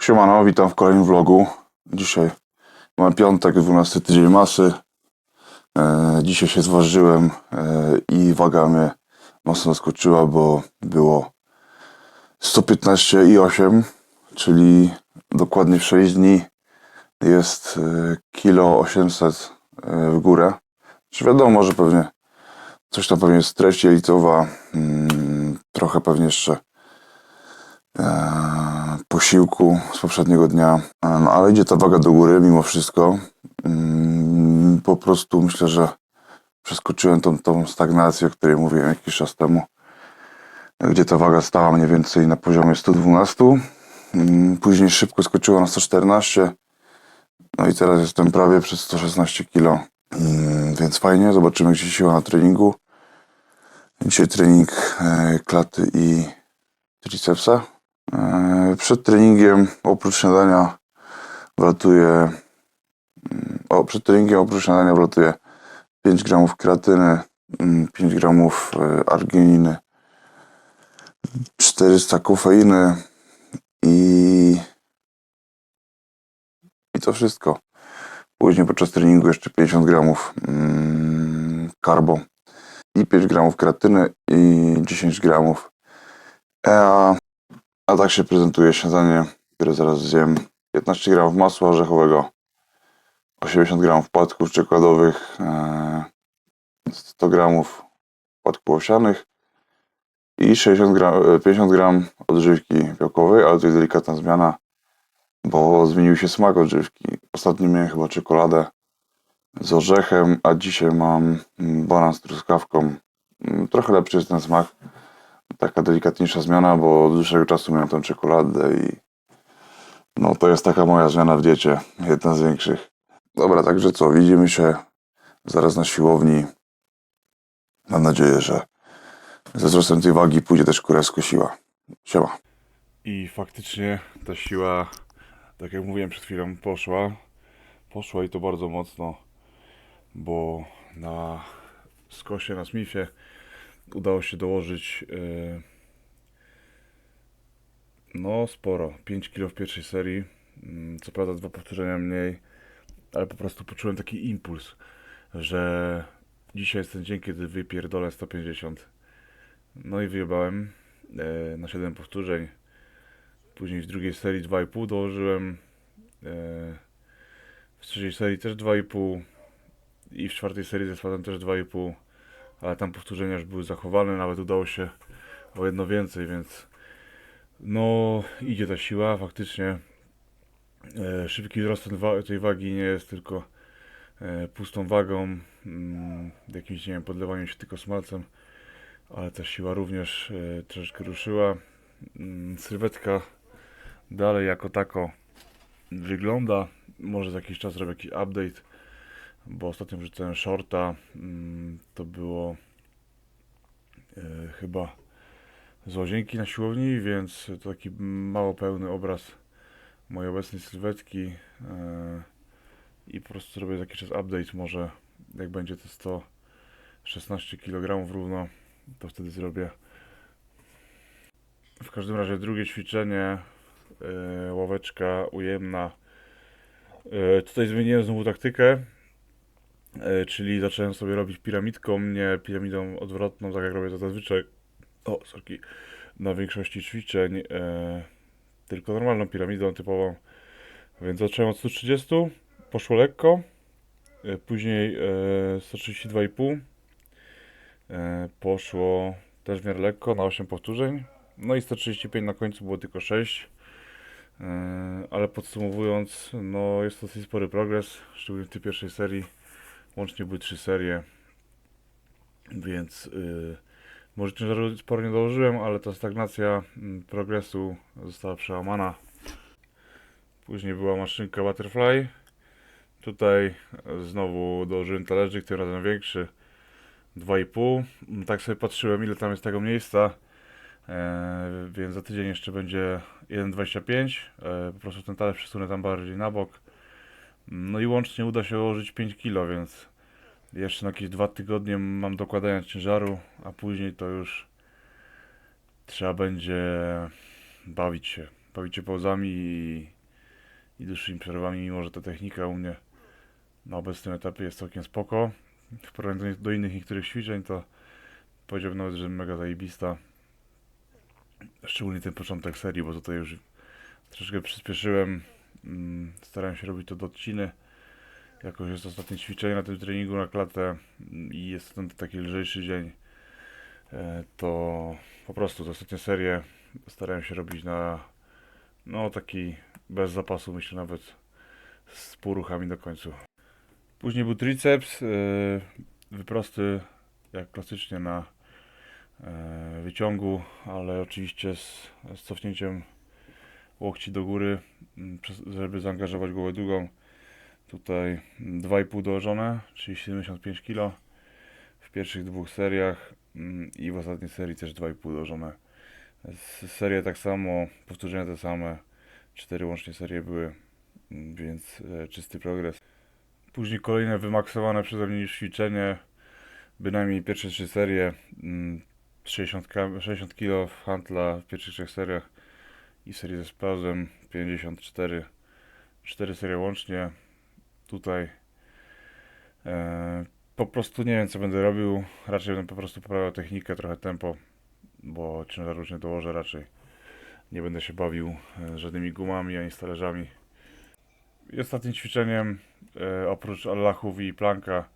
Siemano, witam w kolejnym vlogu. Dzisiaj mamy piątek, 12 tydzień masy. E, dzisiaj się zważyłem e, i waga mnie mocno skoczyła, bo było 115,8, czyli dokładnie w 6 dni jest e, kilo 800 e, w górę. Czy wiadomo, że pewnie coś tam pewnie jest treść jelicowa, mm, trochę pewnie jeszcze e, posiłku z poprzedniego dnia, no, ale idzie ta waga do góry mimo wszystko. Mm, Po prostu myślę, że przeskoczyłem tą, tą stagnację, o której mówiłem jakiś czas temu, gdzie ta waga stała mniej więcej na poziomie 112. Mm, Później szybko skoczyła na 114. No i teraz jestem prawie przez 116 kg. Mm, Więc fajnie, zobaczymy gdzie siła na treningu. Dzisiaj trening e, klaty i tricepsa. E, Przed treningiem oprócz śniadania wlatuje mm, o, przed treningiem oprócz śniadania wlatuje 5 gramów kreatyny, mm, 5 gramów e, argininy, 400 kofeiny i i to wszystko. Później podczas treningu jeszcze 50 gramów mm, karbo i 5 gramów kreatyny i 10 gramów EA. A tak się prezentuje śniadanie, które zaraz zjem. 15 gramów masła orzechowego, 80 gramów płatków czekoladowych, e, 100 gramów płatków owsianych i 60 gram, e, 50 gram odżywki białkowej, ale to jest delikatna zmiana, bo zmienił się smak odżywki. Ostatnio miałem chyba czekoladę z orzechem, a dzisiaj mam banan z truskawką. Mm, Trochę lepszy jest ten smak taka delikatniejsza zmiana, bo od dłuższego czasu miałem tą czekoladę i no to jest taka moja zmiana w diecie, jedna z większych. Dobra, także co, widzimy się zaraz na siłowni. Mam nadzieję, że ze wzrostem tej wagi pójdzie też kurewsko siła. Siema. I faktycznie ta siła, tak jak mówiłem przed chwilą, poszła. Poszła i to bardzo mocno, bo na skosie, na Smithie udało się dołożyć yy, no sporo, 5 kg w pierwszej serii. Mm, Co prawda dwa powtórzenia mniej, ale po prostu poczułem taki impuls, że dzisiaj jest ten dzień, kiedy wypierdolę 150. No i wyjebałem e, na 7 powtórzeń. Później w drugiej serii 2,5 dołożyłem. E, w trzeciej serii też 2,5 i w czwartej serii ze spadem też 2,5 ale tam powtórzenia już były zachowane, nawet udało się o jedno więcej, więc no idzie ta siła faktycznie. E, szybki wzrost tej wagi nie jest tylko e, pustą wagą, mm, jakimś nie wiem, podlewaniem się tylko smalcem, ale ta siła również e, troszeczkę ruszyła. Mm, sylwetka dalej jako tako wygląda. Może za jakiś czas zrobię jakiś update bo ostatnio wrzucałem shorta, mm, to było e, chyba z łazienki na siłowni, więc to taki mało pełny obraz mojej obecnej sylwetki e, i po prostu zrobię jakiś czas update, może jak będzie to 116 kg równo, to wtedy zrobię. W każdym razie drugie ćwiczenie, e, ławeczka ujemna. Tutaj zmieniłem znowu taktykę. E, czyli zacząłem sobie robić piramidką, nie piramidą odwrotną, tak jak robię to zazwyczaj. O, sorki. Na większości ćwiczeń, e, tylko normalną piramidą typową. Więc zacząłem od 130, poszło lekko. E, później e, 132,5. E, poszło też w miarę lekko, na 8 powtórzeń. No i 135 na końcu było tylko 6. E, ale podsumowując, no jest to dosyć spory progres, szczególnie w tej pierwszej serii. Łącznie były trzy serie, więc yy, może ciężaru sporo nie dołożyłem, ale ta stagnacja mm, progresu została przełamana. Później była maszynka Butterfly. Tutaj e, znowu dołożyłem talerzyk, tym razem większy, 2,5. Mm, Tak sobie patrzyłem, ile tam jest tego miejsca. E, więc za tydzień jeszcze będzie 1,25. E, po prostu ten talerz przesunę tam bardziej na bok. No i łącznie uda się ułożyć 5 kg, więc jeszcze na jakieś dwa tygodnie mam dokładania ciężaru, a później to już trzeba będzie bawić się. bawicie pauzami i, i dłuższymi przerwami, mimo że ta technika u mnie na obecnym etapie jest całkiem spoko. W porównaniu do, do innych niektórych ćwiczeń to powiedziałbym nawet, że mega zajebista. Szczególnie ten początek serii, bo tutaj już troszeczkę przyspieszyłem. Mm, Starałem się robić to do odciny. Jako że jest ostatnie ćwiczenie na tym treningu na klatę i jest ten taki lżejszy dzień, e, to po prostu te ostatnie serie starałem się robić na no taki bez zapasu, myślę nawet z półruchami do końca. Później był triceps, e, wyprosty jak klasycznie na e, wyciągu, ale oczywiście z, z cofnięciem łokci do góry, mm, żeby zaangażować głowę długą. Tutaj 2,5 dołożone, czyli 75 kg w pierwszych dwóch seriach mm, i w ostatniej serii też 2,5 dołożone. Serie tak samo, powtórzenia te same, cztery łącznie serie były, mm, więc e, czysty progres. Później kolejne wymaksowane przeze mnie ćwiczenie, bynajmniej pierwsze trzy serie, mm, 60, ka- 60 kg w handla w pierwszych trzech seriach i serię ze sprawdzem 54, cztery serie łącznie. Tutaj e, po prostu nie wiem co będę robił, raczej będę po prostu poprawiał technikę, trochę tempo, bo ciężarów nie dołożę raczej. Nie będę się bawił e, żadnymi gumami ani stależami. I ostatnim ćwiczeniem, e, oprócz Allahów i planka,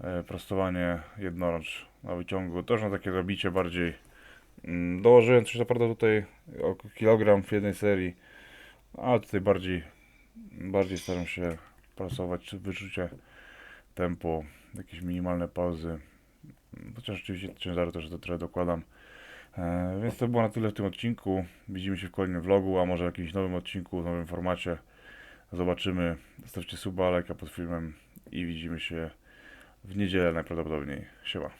e, prostowanie jednorącz na wyciągu. Też na takie zabicie bardziej. Mm, Dołożyłem coś naprawdę tutaj o kilogram w jednej serii, ale tutaj bardziej, bardziej staram się pracować, wyczucie tempo, jakieś minimalne pauzy. Chociaż oczywiście ciężaru też do trochę dokładam. E, więc to było na tyle w tym odcinku. Widzimy się w kolejnym vlogu, a może w jakimś nowym odcinku, w nowym formacie. Zobaczymy. Zostawcie suba, lajka pod filmem i widzimy się w niedzielę najprawdopodobniej. Siema.